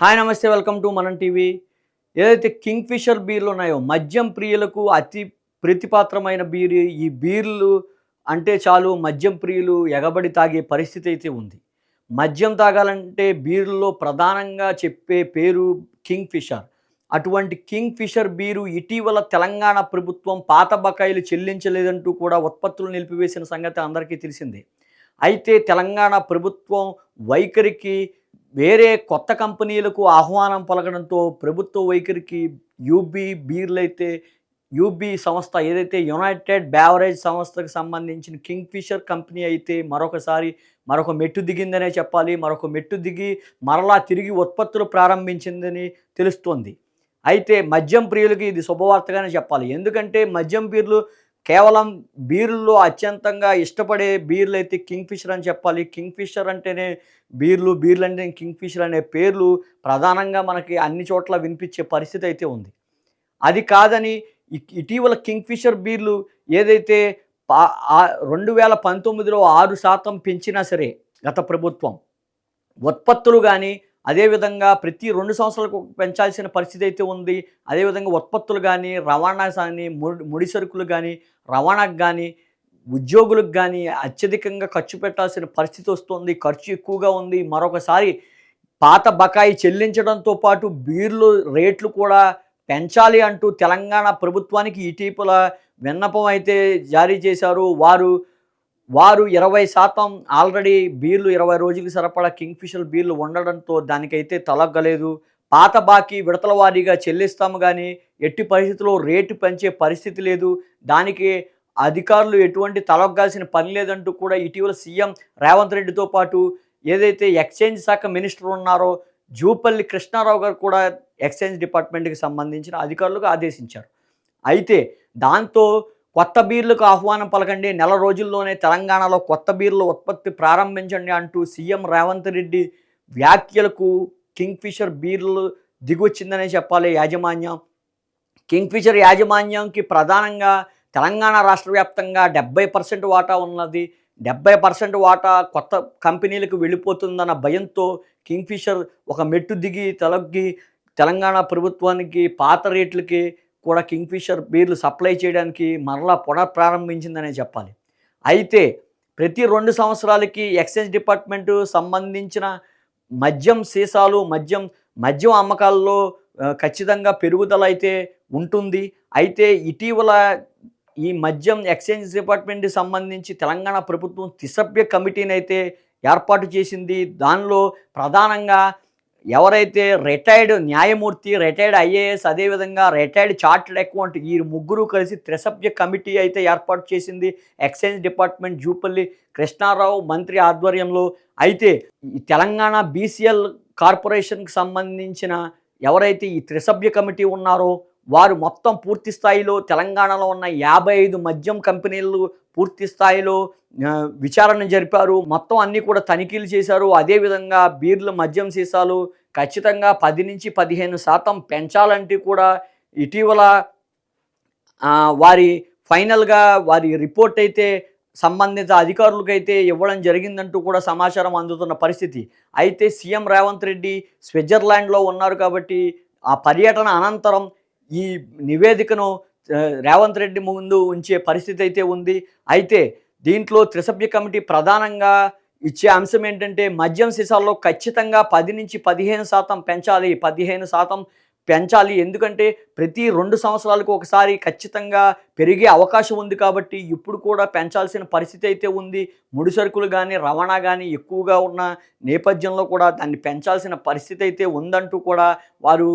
Hi నమస్తే welcome to Manam TV. ఏదైతే Kingfisher బీర్లు ఉన్నాయో మద్యం ప్రియులకు అతి ప్రతిపాత్రమైన బీర్ ఈ బీర్లు అంటే చాలు మద్యం ప్రియులు ఎగబడి తాగే పరిస్థితి అయితే ఉంది. మద్యం తాగాలంటే బీర్లో ప్రధానంగా చెప్పే పేరు కింగ్ ఫిషర్ అటువంటి కింగ్ ఫిషర్ బీరు ఇటీవల తెలంగాణ ప్రభుత్వం పాత బకాయిలు చెల్లించలేదంటూ కూడా ఉత్పత్తులు నిలిపివేసిన సంగతి అందరికీ తెలిసిందే. అయితే తెలంగాణ ప్రభుత్వం వైఖరికి వేరే కొత్త కంపెనీలకు ఆహ్వానం పలకడంతో ప్రభుత్వ వైఖరికి యూబీ బీర్లు అయితే యూబీ సంస్థ ఏదైతే యునైటెడ్ బ్యావరేజ్ సంస్థకు సంబంధించిన కింగ్ ఫిషర్ కంపెనీ అయితే మరొకసారి మరొక మెట్టు దిగిందనే చెప్పాలి. మరొక మెట్టు దిగి మరలా తిరిగి ఉత్పత్తులు ప్రారంభించిందని తెలుస్తోంది. అయితే మద్యం ప్రియులకి ఇది శుభవార్తగానే చెప్పాలి. ఎందుకంటే మద్యం పీర్లు కేవలం బీర్లు అత్యంతంగా ఇష్టపడే బీర్లు అయితే కింగ్ ఫిషర్ అని చెప్పాలి. కింగ్ ఫిషర్ అంటేనే బీర్లు బీర్లు అంటే కింగ్ ఫిషర్ అనే పేర్లు ప్రధానంగా మనకి అన్ని చోట్ల వినిపించే పరిస్థితి అయితే ఉంది. అది కాదని ఇటీవల కింగ్ ఫిషర్ బీర్లు ఏదైతే రెండు వేల పంతొమ్మిదిలో ఆరు శాతం పెంచినా సరే గత ప్రభుత్వం ఉత్పత్తులు కానీ అదేవిధంగా ప్రతి రెండు సంవత్సరాలకు పెంచాల్సిన పరిస్థితి అయితే ఉంది. అదేవిధంగా ఉత్పత్తులు కానీ రవాణా కానీ ముడి ముడి సరుకులు కానీ రవాణాకు కానీ ఉద్యోగులకు కానీ అత్యధికంగా ఖర్చు పెట్టాల్సిన పరిస్థితి వస్తుంది. ఖర్చు ఎక్కువగా ఉంది. మరొకసారి పాత బకాయి చెల్లించడంతో పాటు బీర్లు రేట్లు కూడా పెంచాలి అంటూ తెలంగాణ ప్రభుత్వానికి ఇటీవల విన్నపం అయితే జారీ చేశారు. వారు వారు ఇరవై శాతం ఆల్రెడీ బీర్లు ఇరవై రోజులకు సరిపడా కింగ్ఫిషర్ బీర్లు ఉండడంతో దానికైతే తలగ్గలేదు. పాత బాకీ విడతల వారీగా చెల్లిస్తాము కానీ ఎట్టి పరిస్థితుల్లో రేటు పెంచే పరిస్థితి లేదు. దానికి అధికారులు ఎటువంటి తలొగ్గాల్సిన పని లేదంటూ కూడా ఇటీవల సీఎం రేవంత్ రెడ్డితో పాటు ఏదైతే ఎక్స్చేంజ్ శాఖ మినిస్టర్ ఉన్నారో జూపల్లి కృష్ణారావు గారు కూడా ఎక్స్చేంజ్ డిపార్ట్మెంట్కి సంబంధించిన అధికారులకు ఆదేశించారు. అయితే దాంతో కొత్త బీర్లకు ఆహ్వానం పలకండి. నెల రోజుల్లోనే తెలంగాణలో కొత్త బీర్ల ఉత్పత్తి ప్రారంభించండి అంటూ సీఎం రేవంత్ రెడ్డి వ్యాఖ్యలకు కింగ్ ఫిషర్ బీర్లు దిగొచ్చిందనే చెప్పాలి యాజమాన్యం. కింగ్ ఫిషర్ యాజమాన్యంకి ప్రధానంగా తెలంగాణ రాష్ట్ర వ్యాప్తంగా డెబ్బై పర్సెంట్ వాటా ఉన్నది. డెబ్బై పర్సెంట్ వాటా కొత్త కంపెనీలకు వెళ్ళిపోతుందన్న భయంతో కింగ్ఫిషర్ ఒక మెట్టు దిగి తలగ్గి తెలంగాణ ప్రభుత్వానికి పాత రేట్లకి కూడా కింగ్ఫిషర్ బీర్లు సప్లై చేయడానికి మరలా పునఃప్రారంభించిందనే చెప్పాలి. అయితే ప్రతి రెండు సంవత్సరాలకి ఎక్సైజ్ డిపార్ట్మెంటు సంబంధించిన మద్యం సీసాలు మద్యం మద్యం అమ్మకాల్లో ఖచ్చితంగా పెరుగుదల అయితే ఉంటుంది. అయితే ఇటీవల ఈ మద్యం ఎక్స్చేంజ్ డిపార్ట్మెంట్కి సంబంధించి తెలంగాణ ప్రభుత్వం త్రిసభ్య కమిటీని అయితే ఏర్పాటు చేసింది. దానిలో ప్రధానంగా ఎవరైతే రిటైర్డ్ న్యాయమూర్తి రిటైర్డ్ ఐఏఎస్ అదేవిధంగా రిటైర్డ్ చార్టెడ్ అకౌంట్ ఈ ముగ్గురు కలిసి త్రిసభ్య కమిటీ అయితే ఏర్పాటు చేసింది. ఎక్సైజ్ డిపార్ట్మెంట్ జూపల్లి కృష్ణారావు మంత్రి ఆధ్వర్యంలో. అయితే తెలంగాణ బీసీఎల్ కార్పొరేషన్కి సంబంధించిన ఎవరైతే ఈ త్రిసభ్య కమిటీ ఉన్నారో వారు మొత్తం పూర్తి స్థాయిలో తెలంగాణలో ఉన్న యాభై ఐదు మద్యం కంపెనీలు పూర్తి స్థాయిలో విచారణ జరిపారు. మొత్తం అన్నీ కూడా తనిఖీలు చేశారు. అదేవిధంగా బీర్లు మద్యం సీసాలు ఖచ్చితంగా పది నుంచి పదిహేను శాతం పెంచాలంటే కూడా ఇటీవల వారి ఫైనల్గా వారి రిపోర్ట్ అయితే సంబంధిత అధికారులకైతే ఇవ్వడం జరిగిందంటూ కూడా సమాచారం అందుతున్న పరిస్థితి. అయితే సీఎం రేవంత్ రెడ్డి స్విట్జర్లాండ్లో ఉన్నారు కాబట్టి ఆ పర్యటన అనంతరం ఈ నివేదికను రేవంత్ రెడ్డి ముందు ఉంచే పరిస్థితి అయితే ఉంది. అయితే దీంట్లో త్రిసభ్య కమిటీ ప్రధానంగా ఇచ్చే అంశం ఏంటంటే మద్యం సీసాల్లో ఖచ్చితంగా పది నుంచి పదిహేను శాతం పెంచాలి. పదిహేను శాతం పెంచాలి. ఎందుకంటే ప్రతి రెండు సంవత్సరాలకు ఒకసారి ఖచ్చితంగా పెరిగే అవకాశం ఉంది కాబట్టి ఇప్పుడు కూడా పెంచాల్సిన పరిస్థితి అయితే ఉంది. ముడి సరుకులు కానీ రవాణా కానీ ఎక్కువగా ఉన్న నేపథ్యంలో కూడా దాన్ని పెంచాల్సిన పరిస్థితి అయితే ఉందంటూ కూడా వారు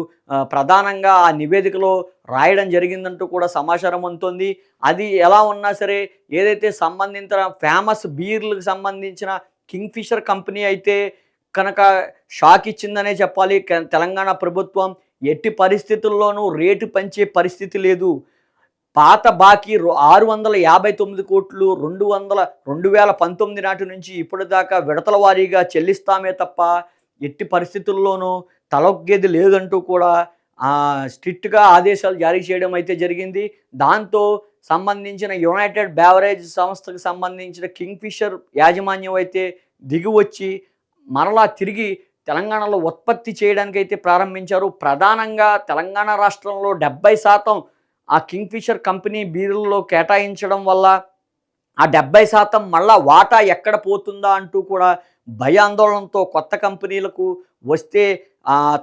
ప్రధానంగా ఆ నివేదికలో రాయడం జరిగిందంటూ కూడా సమాచారం అందుతుంది. అది ఎలా ఉన్నా సరే ఏదైతే సంబంధించిన ఫేమస్ బీర్లకు సంబంధించిన కింగ్ఫిషర్ కంపెనీ అయితే కనుక షాక్ ఇచ్చిందనే చెప్పాలి. క- తెలంగాణ ప్రభుత్వం ఎట్టి పరిస్థితుల్లోనూ రేటు పెంచే పరిస్థితి లేదు. పాత బాకీ ఆరు వందల యాభై తొమ్మిది కోట్లు రెండు వందల రెండు వేల పంతొమ్మిది నాటి నుంచి ఇప్పటిదాకా విడతల వారీగా చెల్లిస్తామే తప్ప ఎట్టి పరిస్థితుల్లోనూ తలొగ్గేది లేదంటూ కూడా స్ట్రిక్ట్గా ఆదేశాలు జారీ చేయడం అయితే జరిగింది. దాంతో సంబంధించిన యునైటెడ్ బ్యావరేజ్ సంస్థకు సంబంధించిన కింగ్ఫిషర్ యాజమాన్యం అయితే దిగి వచ్చి మరలా తిరిగి తెలంగాణలో ఉత్పత్తి చేయడానికి అయితే ప్రారంభించారు. ప్రధానంగా తెలంగాణ రాష్ట్రంలో డెబ్బై శాతం ఆ కింగ్ఫిషర్ కంపెనీ బీరుల్లో కేటాయించడం వల్ల ఆ డెబ్బై శాతం మళ్ళా వాటా ఎక్కడ పోతుందా అంటూ కూడా భయాందోళనతో కొత్త కంపెనీలకు వస్తే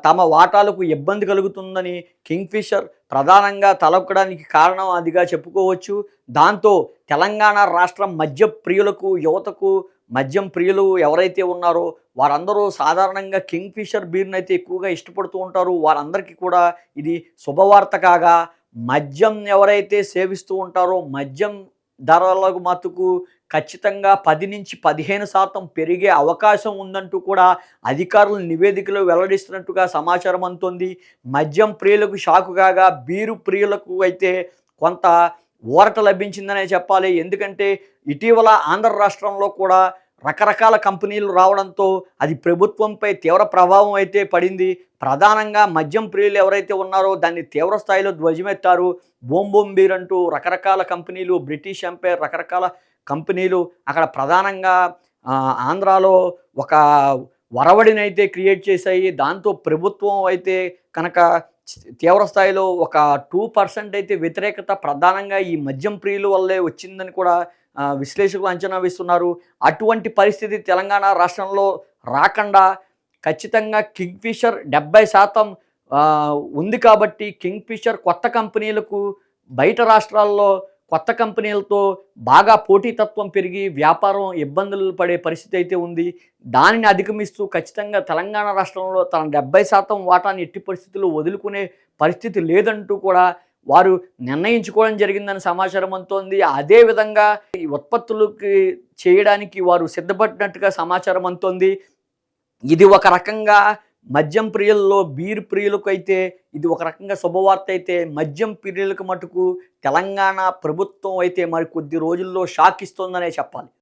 తమ వాటాలకు ఇబ్బంది కలుగుతుందని కింగ్ఫిషర్ ప్రధానంగా తలొక్కడానికి కారణం అదిగా చెప్పుకోవచ్చు. దాంతో తెలంగాణ రాష్ట్రం మద్య ప్రియులకు యువతకు మద్యం ప్రియులు ఎవరైతే ఉన్నారో వారందరూ సాధారణంగా కింగ్ఫిషర్ బీర్ని అయితే ఎక్కువగా ఇష్టపడుతూ ఉంటారు. వారందరికీ కూడా ఇది శుభవార్త కాగా మద్యం ఎవరైతే సేవిస్తూ ఉంటారో మద్యం ధరలకు మతుకు ఖచ్చితంగా పది నుంచి పదిహేను శాతం పెరిగే అవకాశం ఉందంటూ కూడా అధికారులు నివేదికలు వెల్లడిస్తున్నట్టుగా సమాచారం అందుతుంది. మద్యం ప్రియులకు షాకు కాగా బీరు ప్రియులకు అయితే కొంత ఊరట లభించిందనే చెప్పాలి. ఎందుకంటే ఇటీవల ఆంధ్ర రాష్ట్రంలో కూడా రకరకాల కంపెనీలు రావడంతో అది ప్రభుత్వంపై తీవ్ర ప్రభావం అయితే పడింది. ప్రధానంగా మద్యం ప్రియులు ఎవరైతే ఉన్నారో దాన్ని తీవ్ర స్థాయిలో ధ్వజమెత్తారు. బోంబోంబీర్ అంటూ రకరకాల కంపెనీలు బ్రిటిష్ ఎంపైర్ రకరకాల కంపెనీలు అక్కడ ప్రధానంగా ఆంధ్రాలో ఒక వరవడినైతే క్రియేట్ చేశాయి. దాంతో ప్రభుత్వం అయితే కనుక తీవ్ర స్థాయిలో ఒక టూ పర్సెంట్ అయితే వ్యతిరేకత ప్రధానంగా ఈ మద్యం ప్రియుల వల్లే వచ్చిందని కూడా విశ్లేషకులు అంచనా వేస్తున్నారు. అటువంటి పరిస్థితి తెలంగాణ రాష్ట్రంలో రాకుండా ఖచ్చితంగా కింగ్ఫిషర్ డెబ్బై శాతం ఉంది కాబట్టి కింగ్ఫిషర్ కొత్త కంపెనీలకు బయట రాష్ట్రాల్లో కొత్త కంపెనీలతో బాగా పోటీతత్వం పెరిగి వ్యాపారం ఇబ్బందులు పడే పరిస్థితి అయితే ఉంది. దానిని అధిగమిస్తూ ఖచ్చితంగా తెలంగాణ రాష్ట్రంలో తన డెబ్బై శాతం వాటాన్ని ఎట్టి పరిస్థితుల్లో వదులుకునే పరిస్థితి లేదంటూ కూడా వారు నిర్ణయించుకోవడం జరిగిందని సమాచారం అందుతోంది. అదేవిధంగా ఈ ఉత్పత్తులకి చేయడానికి వారు సిద్ధపడినట్టుగా సమాచారం అందుతోంది. ఇది ఒక రకంగా మద్యం ప్రియుల్లో బీర్ ప్రియులకు అయితే ఇది ఒక రకంగా శుభవార్త అయితే. మద్యం ప్రియులకు మటుకు తెలంగాణ ప్రభుత్వం అయితే మరి కొద్ది రోజుల్లో షాక్ ఇస్తుందనే చెప్పాలి.